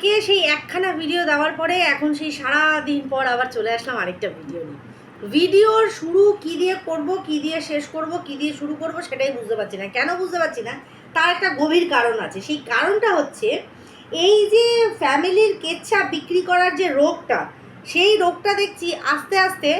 কালকে সেই একখানা ভিডিও দেওয়ার পরে এখন সেই সারা দিন পর আবার চলে আসলাম আরেকটা ভিডিও নিয়ে। ভিডিওর শুরু কি দিয়ে করব, কি দিয়ে শেষ করব, কি দিয়ে শুরু করব সেটাই বুঝতে পারছি না। কেন বুঝতে পারছি না? তার একটা গভীর কারণ আছে। সেই কারণটা হচ্ছে এই যে ফ্যামিলির কেচ্ছা বিক্রি করার যে রোগটা, সেই রোগটা দেখছি আস্তে আস্তে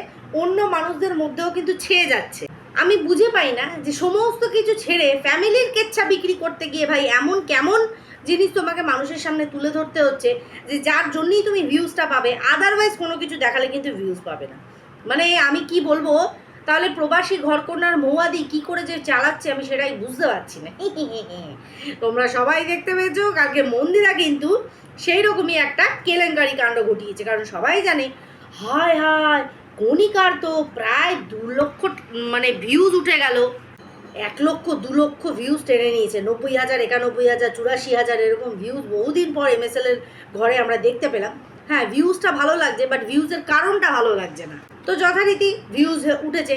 অন্য মানুষদের মধ্যেও কিন্তু ছেয়ে যাচ্ছে। আমি বুঝে পাই না যে সমস্ত কিছু ছেড়ে ফ্যামিলির কেচ্ছা বিক্রি করতে গিয়ে ভাই এমন কেমন জিনিস তোমাকে মানুষের সামনে তুলে ধরতে হচ্ছে যে যার জন্যই তুমি ভিউজটা পাবে আদারওয়াইজ কোনো কিছু দেখালে কিন্তু ভিউজ পাবে না। মানে আমি কি বলব, তাহলে প্রবাসী ঘরকন্যার মৌয়াদি কি করে যে চালাচ্ছে আমি সেটাই বুঝতে পারছি না। তোমরা সবাই দেখতে পেয়েছ, কালকে মন্দিরা কিন্তু সেই রকমই একটা কেলেঙ্কারি কাণ্ড ঘটিয়েছে, কারণ সবাই জানে, হায় হায়, কণিকার তো প্রায় দু লক্ষ মানে ভিউজ উঠে গেল। এক লক্ষ, দু লক্ষ ভিউজ টেনে নিয়েছে। নব্বই হাজার, একানব্বই হাজার, চুরাশি হাজার এরকম ভিউজ বহুদিন পর এমএসএল এর ঘরে আমরা দেখতে পেলাম। হ্যাঁ ভিউজটা ভালো লাগছে বাট ভিউজের কারণটা ভালো লাগছে না। তো যথারীতি ভিউজ উঠেছে।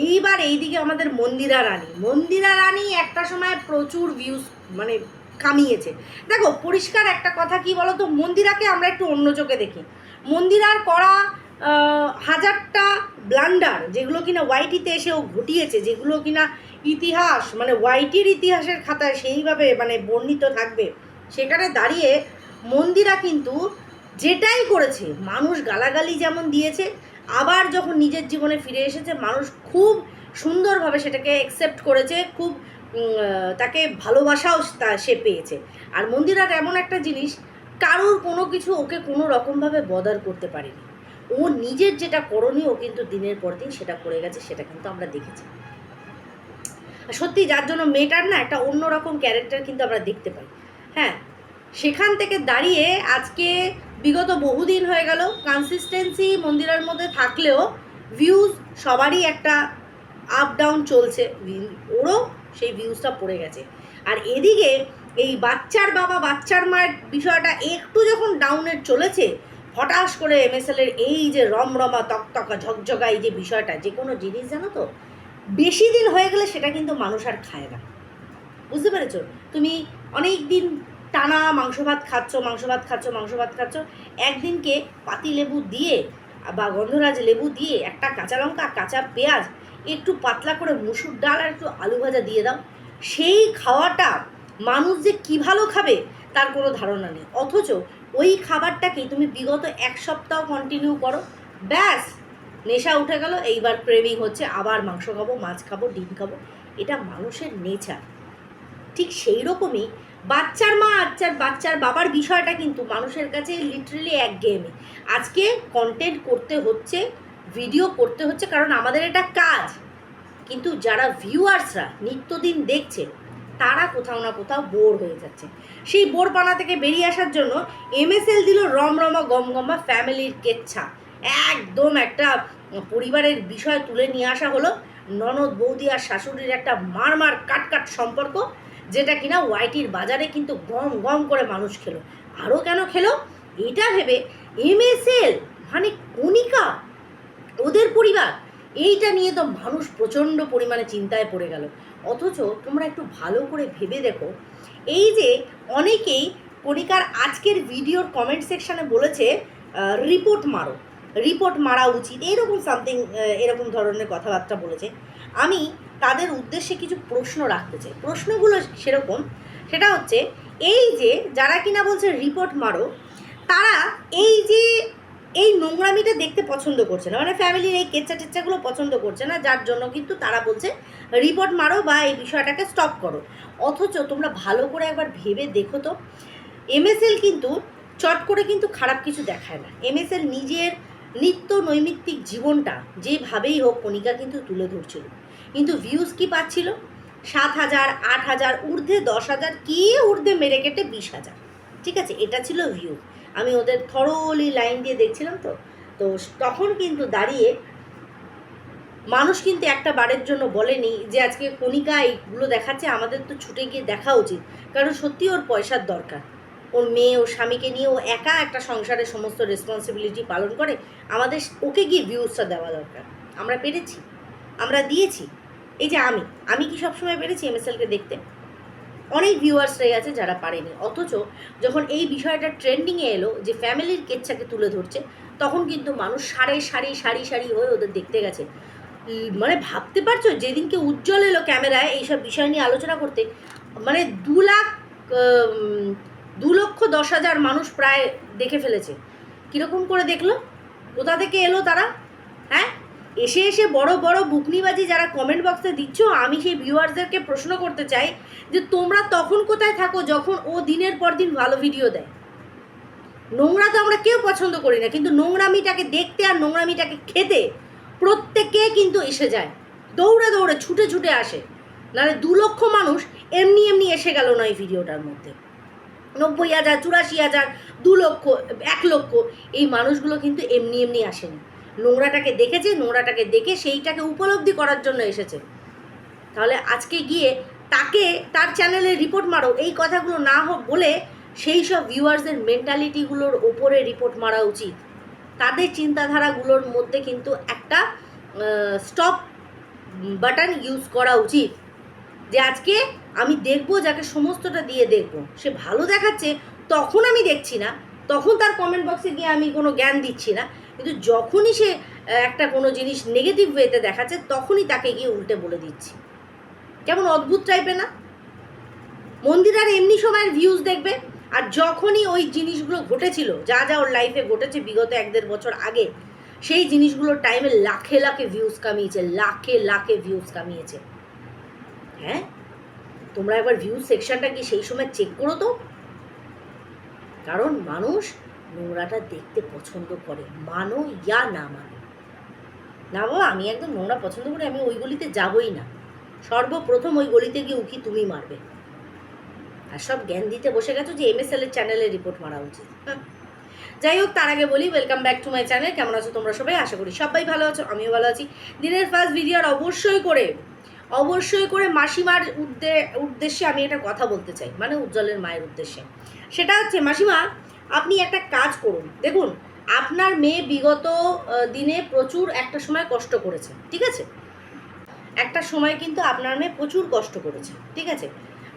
এইবার এইদিকে আমাদের মন্দিরা রানী। মন্দিরা রানী একটা সময় প্রচুর ভিউজ মানে কামিয়েছে। দেখো, পরিষ্কার একটা কথা কি বলো তো মন্দিরাকে আমরা একটু অন্য চোখে দেখি। মন্দিরার করা হাজারটা ব্লান্ডার, যেগুলো কিনা ওয়াইটিতে এসেও ঘটিয়েছে, যেগুলো কিনা ইতিহাস মানে ওয়াইটির ইতিহাসের খাতায় সেইভাবে মানে বর্ণিত থাকবে, সেখানে দাঁড়িয়ে মন্দিরা কিন্তু যেটাই করেছে, মানুষ গালাগালি যেমন দিয়েছে, আবার যখন নিজের জীবনে ফিরে এসেছে, মানুষ খুব সুন্দরভাবে সেটাকে অ্যাকসেপ্ট করেছে, খুব তাকে ভালোবাসাও তা- সে পেয়েছে। আর মন্দিরার এমন একটা জিনিস, কারোর কোনো কিছু ওকে কোনো রকমভাবে বদার করতে পারেনি। ও নিজের যেটা করণীয় কিন্তু দিনের পর দিন সেটা করে গেছে, সেটা কিন্তু আমরা দেখেছি। সত্যি যার জন্য মেয়েটার না, একটা অন্যরকম ক্যারেক্টার কিন্তু আমরা দেখতে পাই। হ্যাঁ সেখান থেকে দাঁড়িয়ে আজকে বিগত বহুদিন হয়ে গেল কনসিস্টেন্সি মন্দিরের মধ্যে থাকলেও ভিউজ সবারই একটা আপ ডাউন চলছে। ওরও সেই ভিউজটা পড়ে গেছে। আর এদিকে এই বাচ্চার বাবা, বাচ্চার মায়ের বিষয়টা একটু যখন ডাউনের চলেছে হঠাৎ করে এমএসএল এর এই যে রমরমা, তকতকা, ঝকঝকা এই যে বিষয়টা, যে কোনো জিনিস জানো তো, বেশি দিন হয়ে গেলে সেটা কিন্তু মানুষ আর খায় না। বুঝতে পেরেছ? তুমি অনেক দিন টানা মাংস ভাত খাচ্ছ, মাংস ভাত খাচ্ছ, মাংস ভাত খাচ্ছ, একদিনকে পাতি লেবু দিয়ে বা গন্ধরাজ লেবু দিয়ে একটা কাঁচা লঙ্কা, কাঁচা পেঁয়াজ, একটু পাতলা করে মুসুর ডাল আর একটু আলু ভাজা দিয়ে দাও। সেই খাওয়াটা মানুষ যে কী ভালো খাবে তার কোনো ধারণা নেই। অথচ ওই খাবারটাকেই তুমি বিগত এক সপ্তাহ কন্টিনিউ করো। ব্যাস, নেশা উঠে গেল। এইবার ক্রেভিং হচ্ছে, আবার মাংস খাব, মাছ খাব, ডিম খাব। এটা মানুষের নেচার ঠিক সেই রকমই বাচ্চার মা বাচ্চার বাচ্চার বাবার বিষয়টা কিন্তু মানুষের কাছে লিটারেলি এক গেমে আজকে কন্টেন্ট করতে হচ্ছে ভিডিও করতে হচ্ছে, কারণ আমাদের এটা কাজ। কিন্তু যারা ভিউয়ার্সরা নিত্যদিন দেখছে তারা কোথাও না কোথাও বোর হয়ে যাচ্ছে। সেই বোরপানা থেকে বেরিয়ে আসার জন্য এমএসএল দিল রমরমা গমগমা ফ্যামিলির কেচ্ছা। একদম একটা পরিবারের বিষয় তুলে নিয়ে আসা হলো ননদ বৌদি আর শাশুড়ির একটা মারমার মার কাট কাট সম্পর্ক, যেটা কিনা ওয়াইটির বাজারে কিন্তু গম গম করে মানুষ খেলো। আরও কেন খেলো? এটা ভেবে এমএসএল মানে কণিকা? ওদের পরিবার? এইটা নিয়ে তো মানুষ প্রচণ্ড পরিমাণে চিন্তায় পড়ে গেল। অথচ তোমরা একটু ভালো করে ভেবে দেখো। এই যে অনেকেই কণিকার আজকের ভিডিওর কমেন্ট সেকশানে বলেছে রিপোর্ট মারো রিপোর্ট মারা উচিত। এরকম সামথিং এরকম ধরনের কথাবার্তা বলেছে। আমি তাদের উদ্দেশ্যে কিছু প্রশ্ন রাখতে চাই। প্রশ্নগুলো সেরকম, সেটা হচ্ছে, এই যে যারা কিনা বলছে রিপোর্ট মারো, তারা এই যে এই নোংরামিটা দেখতে পছন্দ করছে না। মানে ফ্যামিলির এই কেচ্চা টেচ্চাগুলো পছন্দ করছে না, যার জন্য কিন্তু তারা বলছে রিপোর্ট মারো বা এই বিষয়টাকে স্টপ করো। অথচ তোমরা ভালো করে একবার ভেবে দেখো তো এমএসএল কিন্তু চট করে কিন্তু খারাপ কিছু দেখায় না। এমএসএল নিজের নিত্য নৈমিত্তিক জীবনটা যেভাবেই হোক কণিকা কিন্তু তুলে ধরছিল। কিন্তু ভিউজ কি পাচ্ছিল? সাত হাজার, আট হাজার, ঊর্ধ্বে দশ হাজার, কি ঊর্ধ্বে মেরে কেটে বিশ হাজার। ঠিক আছে, এটা ছিল ভিউ আমি ওদের থরোলি লাইন দিয়ে দেখছিলাম তো তো তখন কিন্তু দাঁড়িয়ে মানুষ কিন্তু একটা বারের জন্য বলেনি যে আজকে কণিকা এইগুলো দেখাচ্ছে, আমাদের তো ছুটে গিয়ে দেখা উচিত। কারণ সত্যি ওর পয়সার দরকার। ওর মেয়ে ও স্বামীকে নিয়ে ও একা একটা সংসারের সমস্ত রেসপন্সিবিলিটি পালন করে, আমাদের ওকে গিয়ে ভিউজটা দেওয়া দরকার। আমরা পেরেছি, আমরা দিয়েছি। এই যে আমি আমি কি সবসময় পেরেছি এমএসএলকে দেখতে? অনেক ভিউয়ার্সরাই আছে যারা পারেনি। অথচ যখন এই বিষয়টা ট্রেন্ডিংয়ে এলো, যে ফ্যামিলির কেচ্ছাকে তুলে ধরছে, তখন কিন্তু মানুষ সারে সারি সারি সারি হয়ে ওদের দেখতে গেছে। মানে ভাবতে পারছ, যেদিনকে উজ্জ্বল এলো ক্যামেরায় এইসব বিষয় নিয়ে আলোচনা করতে মানে দু লাখ দু লক্ষ দশ হাজার মানুষ প্রায় দেখে ফেলেছে। কীরকম করে দেখল? কোথা থেকে এলো তারা? হ্যাঁ? এসে এসে বড় বড় বুকনিবাজি যারা কমেন্ট বক্সে দিচ্ছ, আমি সেই ভিউয়ার্সদেরকে প্রশ্ন করতে চাই যে তোমরা তখন কোথায় থাকো যখন ও দিনের পর দিন ভালো ভিডিও দেয়? নোংরা তো আমরা কেউ পছন্দ করি না, কিন্তু নোংরামিটাকে দেখতে আর নোংরামিটাকে খেতে প্রত্যেকে কিন্তু এসে যায়। দৌড়ে দৌড়ে, ছুটে ছুটে আসে। নাহলে দু লক্ষ মানুষ এমনি এমনি এসে গেল না এই ভিডিওটার মধ্যে। নব্বই হাজার, চুরাশি হাজার, দু লক্ষ, এক লক্ষ, এই মানুষগুলো কিন্তু এমনি এমনি আসেনি। নোংরাটাকে দেখেছে নোংরাটাকে দেখে সেইটাকে উপলব্ধি করার জন্য এসেছে। তাহলে আজকে গিয়ে তাকে, তার চ্যানেলে রিপোর্ট মারো, এই কথাগুলো না হোক বলে সেই সব ভিউয়ার্সদের মেন্টালিটিগুলোর ওপরে রিপোর্ট মারা উচিত। তাদের চিন্তাধারাগুলোর মধ্যে কিন্তু একটা স্টপ বাটন ইউজ করা উচিত। যে আজকে আমি দেখব, যাকে সমস্তটা দিয়ে দেখব। সে ভালো দেখাচ্ছে, তখন আমি দেখছি না, তখন তার কমেন্ট বক্সে গিয়ে আমি কোনো জ্ঞান দিচ্ছি না। কিন্তু যখনই সে একটা কোনো জিনিস নেগেটিভ ওয়েতে দেখাচ্ছে, তখনই তাকে গিয়ে উল্টে বলে দিচ্ছি। কেমন অদ্ভুত টাইপের না? মন্দির আর এমনি সময়ের ভিউজ দেখবে, আর যখনই ওই জিনিসগুলো ঘটেছিল, যা যা ওর লাইফে ঘটেছে বিগত এক দেড় বছর আগে, সেই জিনিসগুলোর টাইমে লাখে লাখে ভিউজ কামিয়েছে, লাখে লাখে ভিউজ কামিয়েছে। হ্যাঁ? তোমরা একবার ভিউজ সেকশনটা কি সেই সময় চেক করো তো? কারণ মানুষ নোংরাটা দেখতে পছন্দ করে। মানো ইয়া না মানো। না বাবা, আমি একদম নোংরা পছন্দ করি, আমি ওই গলিতে যাবই না। সর্বপ্রথম ওই গলিতে গিয়ে উকি তুমি মারবে। আর সব জ্ঞান দিতে বসে গেছো যে এমএসএল এর চ্যানেলে রিপোর্ট মারা উচিত। হ্যাঁ। যাই হোক, তার আগে বলি welcome back to my channel কেমন আছো তোমরা সবাই? আশা করি সবাই ভালো আছো, আমিও ভালো আছি। দিনের ফার্স্ট ভিডিও আর অবশ্যই করে অবশ্যই করে মাসিমার উদ্দে, উদ্দেশ্যে আমি একটা কথা বলতে চাই। মানে উজ্জ্বলের মায়ের উদ্দেশ্যে। সেটা হচ্ছে, মাসিমা আপনি একটা কাজ করুন। দেখুন, আপনার মেয়ে বিগত দিনে প্রচুর একটা সময় কষ্ট করেছে, ঠিক আছে? একটা সময় কিন্তু আপনার মেয়ে প্রচুর কষ্ট করেছে, ঠিক আছে?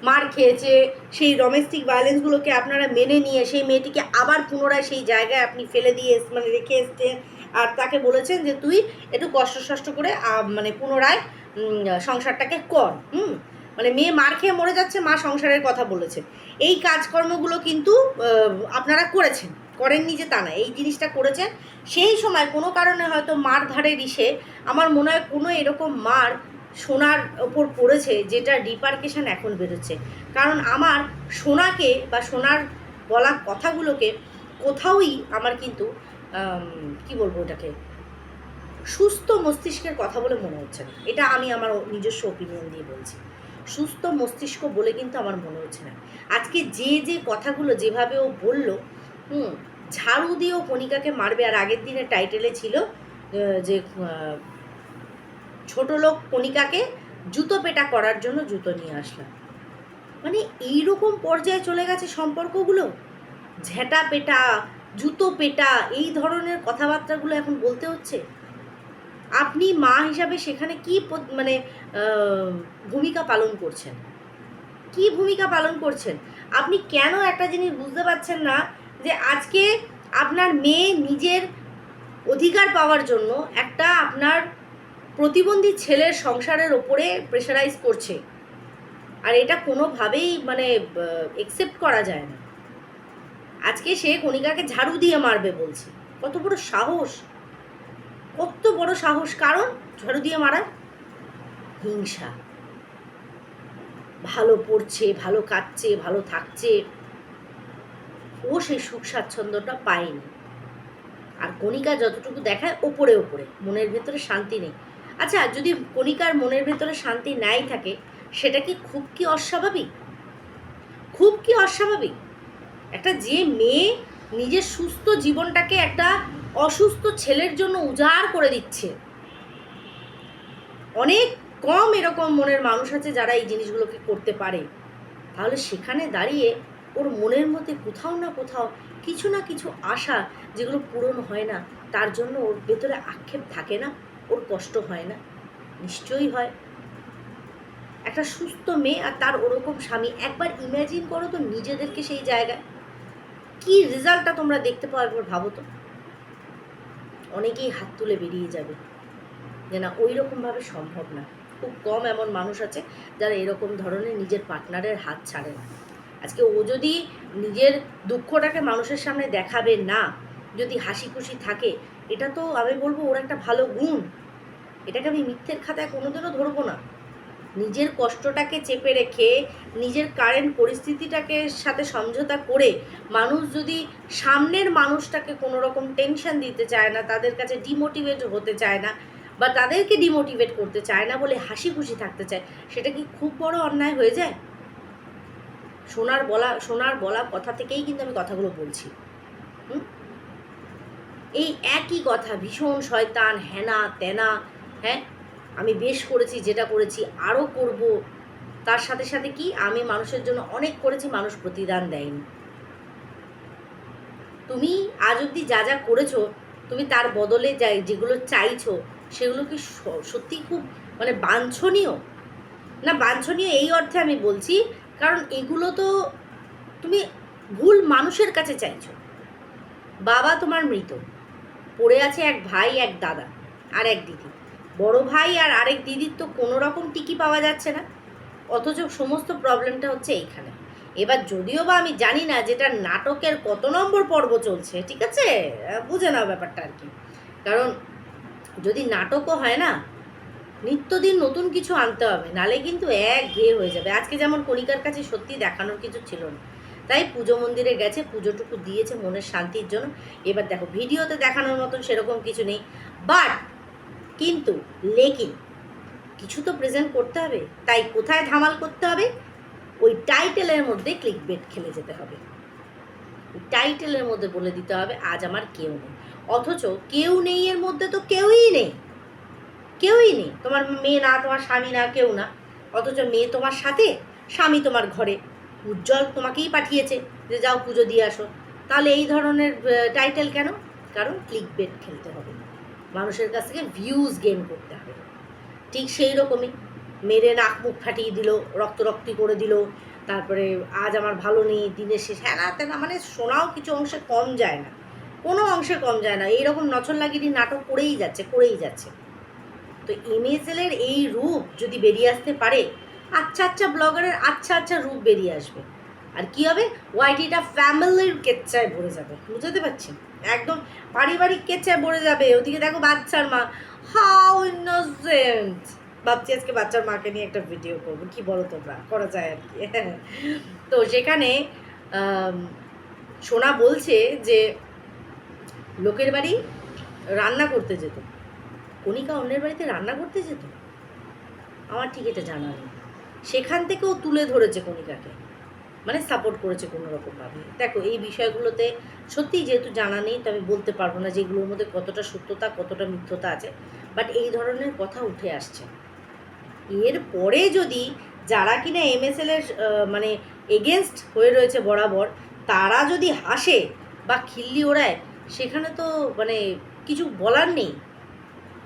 মার খেয়েছে, সেই ডোমেস্টিক ভায়োলেন্সগুলোকে আপনারা মেনে নিয়ে সেই মেয়েটিকে আবার পুনরায় সেই জায়গায় আপনি ফেলে দিয়ে মানে রেখে এসছেন। আর তাকে বলেছেন যে, তুই একটু কষ্ট সষ্ট করে মানে পুনরায় সংসারটাকে কর। হুম? মানে মেয়ে মার খেয়ে মরে যাচ্ছে, মা সংসারের কথা বলেছে। এই কাজকর্মগুলো কিন্তু আপনারা করেছেন, করেননি যে তা না। এই জিনিসটা করেছেন, সেই সময় কোনো কারণে হয়তো মার ধারে রিসে আমার মনে হয় কোনো এরকম মার সোনার ওপর পড়েছে, যেটা ডিপার্কেশন এখন বেরোচ্ছে। কারণ আমার সোনাকে বা সোনার বলা কথাগুলোকে কোথাওই আমার কিন্তু কি বলব ওটাকে, সুস্থ মস্তিষ্কের কথা বলে মনে হচ্ছে না। এটা আমি আমার নিজস্ব ওপিনিয়ন দিয়ে বলছি। সুস্থ মস্তিষ্ক বলে কিন্তু আমার মনে হচ্ছে না। আজকে যে যে কথাগুলো যেভাবে ও বলল, হুম, ঝাড়ু দিয়েও কণিকাকে মারবে আর আগের দিনে টাইটেলে ছিল যে ছোট লোক কণিকাকে জুতো পেটা করার জন্য জুতো নিয়ে আসলাম। মানে এইরকম পর্যায়ে চলে গেছে সম্পর্কগুলো? ঝেঁটা পেটা, জুতো পেটা, এই ধরনের কথাবার্তাগুলো এখন বলতে হচ্ছে? আপনি মা হিসাবে সেখানে কি মানে ভূমিকা পালন করছেন? কি ভূমিকা পালন করছেন? আপনি কেন একটা জিনিস বুঝতে পারছেন না যে আজকে আপনার মেয়ে নিজের অধিকার পাওয়ার জন্য একটা আপনার প্রতিবন্ধী ছেলের সংসারের ওপরে প্রেশারাইজ করছে। আর এটা কোনোভাবেই মানে একসেপ্ট করা যায় না। আজকে সে কণিকাকে ঝাড়ু দিয়ে মারবে বলছে। কত বড় সাহস! কত বড় সাহস, কারণ ঝাড়ু দিয়ে মারার হিংসা। ভালো পড়ছে, ভালো কাটছে ভালো থাকছে। ও সেই সুখ স্বাচ্ছন্দ্যটা পায়নি। আর কণিকা যতটুকু দেখায়, ওপরে ওপরে, মনের ভেতরে শান্তি নেই। আচ্ছা যদি কণিকার মনের ভেতরে শান্তি নাই থাকে, সেটা কি খুব কি অস্বাভাবিক? খুব কি অস্বাভাবিক? একটা যে মেয়ে নিজের সুস্থ জীবনটাকে একটা অসুস্থ ছেলের জন্য উজাড় করে দিচ্ছে। অনেক কম এরকম মনের মানুষ আছে যারা এই জিনিসগুলোকে করতে পারে। তাহলে সেখানে দাঁড়িয়ে ওর মনের মধ্যে কোথাও না কোথাও কিছু না কিছু আশা যেগুলো পূরণ হয় না, তার জন্য ওর ভেতরে আক্ষেপ থাকে না, ওর কষ্ট হয় না। নিশ্চয়ই হয়। একটা সুস্থ মেয়ে আর তার ওরকম স্বামী, একবার ইমাজিন করো তো নিজেদেরকে সেই জায়গায়। কি রেজাল্টটা তোমরা দেখতে পাও একবার ভাবো তো? অনেকেই হাত তুলে বেরিয়ে যাবে। যে না ওই রকমভাবে সম্ভব না। খুব কম এমন মানুষ আছে যারা এরকম ধরনের নিজের পার্টনারের হাত ছাড়ে না। আজকে ও যদি নিজের দুঃখটাকে মানুষের সামনে দেখাবে না, যদি হাসি খুশি থাকে, এটা তো আমি বলব ওর একটা ভালো গুণ। এটাকে আমি মিথ্যের খাতায় কোনোদিনও ধরবো না। নিজের কষ্টটাকে চেপে রেখে, নিজের কারেন্ট পরিস্থিতিটাকে সাথে সমঝোতা করে মানুষ যদি সামনের মানুষটাকে কোনো রকম টেনশন দিতে চায় না, তাদের কাছে ডিমোটিভেট হতে চায় না বা তাদেরকে ডিমোটিভেট করতে চায় না বলে হাসি খুশি থাকতে চায়, সেটা কি খুব বড় অন্যায় হয়ে যায়? সোনার বলা সোনার বলা কথা থেকেই কিন্তু আমি কথাগুলো বলছি। হুম? এই একই কথা ভীষণ শয়তান, হেনা, তেনা হ্যাঁ? আমি বেশ করেছি, যেটা করেছি, আরও করব। তার সাথে সাথে কি? আমি মানুষের জন্য অনেক করেছি, মানুষ প্রতিদান দেয়নি। তুমি আজ অবধি যা যা করেছ, তুমি তার বদলে যাই যেগুলো চাইছো, সেগুলো কি সত্যি খুব মানে বাঞ্ছনীয়? না, বাঞ্ছনীয় এই অর্থে আমি বলছি, কারণ এগুলো তো তুমি ভুল মানুষের কাছে চাইছো। বাবা তোমার মৃত, পড়ে আছে এক ভাই, এক দাদা, আর এক দিদি। বড় ভাই আর আরেক দিদির তো কোনো রকম টিকি পাওয়া যাচ্ছে না। অথচ সমস্ত প্রবলেমটা হচ্ছে এইখানে এবার যদিও বা আমি জানি না যেটা নাটকের কত নম্বর পর্ব চলছে, ঠিক আছে? বুঝে নাও ব্যাপারটা আর কি। কারণ যদি নাটকও হয় না, নিত্যদিন নতুন কিছু আনতে হবে, নালে কিন্তু এক ঘেয়ে হয়ে যাবে। আজকে যেমন কণিকার কাছে সত্যি দেখানোর কিছু ছিল না। তাই পুজো মন্দিরে গেছে, পুজোটুকু দিয়েছে মনের শান্তির জন্য। এবার দেখো, ভিডিওতে দেখানোর মতন সেরকম কিছু নেই। বাট কিন্তু লেকিন, কিছু তো প্রেজেন্ট করতে হবে, তাই কোথায় ধামাল করতে হবে? ওই টাইটেলের মধ্যে ক্লিক বেট খেলে যেতে হবে। টাইটেলের মধ্যে বলে দিতে হবে, আজ আমার কেউ নেই। অথচ কেউ নেই এর মধ্যে তো কেউই নেই। কেউই নেই। তোমার মেয়ে না, তোমার স্বামী না, কেউ না। অথচ মেয়ে তোমার সাথে, স্বামী তোমার ঘরে। উজ্জ্বল তোমাকেই পাঠিয়েছে যে যাও পুজো দিয়ে আসো। তাহলে এই ধরনের টাইটেল কেন? কারণ ক্লিক বেট খেলতে হবে। মানুষের কাছ থেকে ভিউজ গেইন করতে হবে। ঠিক সেই রকমই মেরে নাক মুখ ফাটিয়ে দিল রক্ত রক্তি করে দিল, তারপরে আজ আমার ভালো নেই, দিনের শেষ হ্যাঁ না মানে শোনাও কিছু অংশে কম যায় না। কোনো অংশে কম যায় না, এইরকম নছরলাগিরি নাটক করেই যাচ্ছে করেই যাচ্ছে। তো এমএসএলের এই রূপ যদি বেরিয়ে আসতে পারে আচ্ছা আচ্ছা ব্লগারের আচ্ছা আচ্ছা রূপ বেরিয়ে আসবে। আর কি হবে? ওয়াইটিটা ফ্যামিলির কেচ্চায় ভরে যাবে, বুঝতে পারছি একদম পারিবারিক কেচ্চায় ভরে যাবে। ওদিকে দেখো বাচ্চার মা। হাউ ইনোসেন্ট ভাবছি আজকে বাচ্চার মাকে নিয়ে একটা ভিডিও করব। কি বলো তোমরা? করা যায় আর কি। তো সেখানে সোনা বলছে যে লোকের বাড়ি রান্না করতে যেত। কণিকা অন্যের বাড়িতে রান্না করতে যেত? আমার ঠিক এটা জানা নেই। সেখান থেকেও তুলে ধরেছে কণিকাকে। মানে সাপোর্ট করেছে কোনো রকমভাবে দেখো এই বিষয়গুলোতে সত্যিই যেহেতু জানা নেই, তো আমি বলতে পারব না যে এগুলোর মধ্যে কতটা সত্যতা, কতটা মিথ্যতা আছে। বাট এই ধরনের কথা উঠে আসছে। এর পরে যদি যারা কিনা এমএসএল এর মানে এগেনস্ট হয়ে রয়েছে বরাবর, তারা যদি হাসে বা খিল্লি ওড়ায়, সেখানে তো মানে কিছু বলার নেই।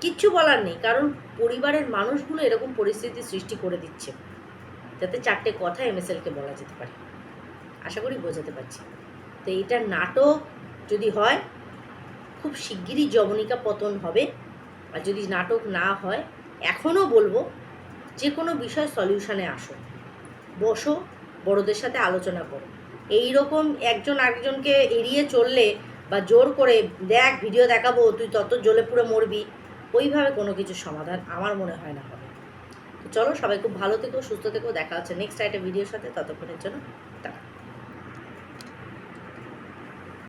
কিচ্ছু বলার নেই। কারণ পরিবারের মানুষগুলো এরকম পরিস্থিতি সৃষ্টি করে দিচ্ছে। যাতে চারটে কথা এমএসএলকে বলা যেতে পারে। আশা করি বোঝাতে পারছি। তো এইটা নাটক যদি হয়, খুব শিগগিরই জবনিকা পতন হবে। আর যদি নাটক না হয়, এখনও বলব যে কোনো বিষয় সলিউশনে আসো। বসো, বড়দের সাথে আলোচনা করো। এই রকম একজন আরেকজনকে এড়িয়ে চললে বা জোর করে, দেখ, ভিডিও দেখাবো, তুই তত জ্বলে পুরো মরবি, ওইভাবে কোনো কিছু সমাধান আমার মনে হয় না হবে। চলো, সবাই খুব ভালো থেকো, সুস্থ থেকো, দেখা হচ্ছে নেক্সট একটা ভিডিওর সাথে, ততক্ষণের জন্য টাটা।